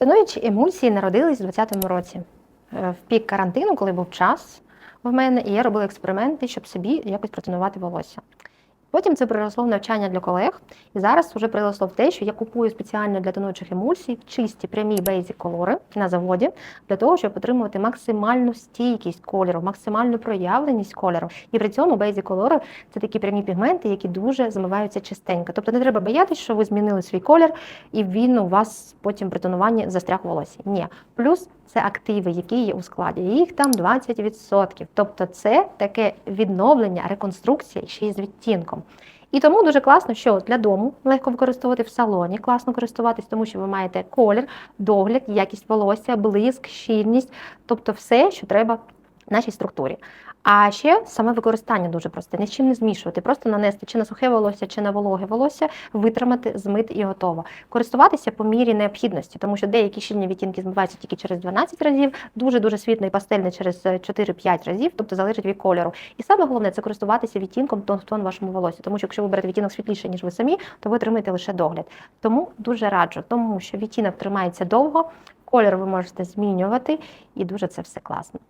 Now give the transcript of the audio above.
Тонуючі емульсії народились у 2020 році. Е, В пік карантину, коли був час в мене, і я робила експерименти, щоб собі якось протонувати волосся. Потім це переросло в навчання для колег, і зараз вже переросло в те, що я купую спеціально для тонучих емульсій чисті прямі бейзік колори на заводі для того, щоб отримувати максимальну стійкість кольору, максимальну проявленість кольору. І при цьому бейзік колори це такі прямі пігменти, які дуже змиваються чистенько. Тобто не треба боятися, що ви змінили свій колір, і він у вас потім при тонуванні застряг у волосі. Ні. Плюс це активи, які є у складі. Їх там 20%. Тобто це таке відновлення, реконструкція ще й з відтінком. І тому дуже класно, що для дому легко використовувати в салоні, класно користуватись, тому що ви маєте колір, догляд, якість волосся, блиск, щільність, тобто все, що треба нашій структурі. А ще саме використання дуже просте, ні з чим не змішувати, просто нанести чи на сухе волосся, чи на вологе волосся, витримати, змити і готово. Користуватися по мірі необхідності, тому що деякі щільні відтінки змиваються тільки через 12 разів, дуже дуже світлий пастельний через 4-5 разів, тобто залежить від кольору. І саме головне це користуватися відтінком тон в тон вашому волосі, тому що якщо ви берете відтінок світліше, ніж ви самі, то ви отримаєте лише догляд. Тому дуже раджу, тому що відтінок тримається довго, колір ви можете змінювати, і дуже це все класно.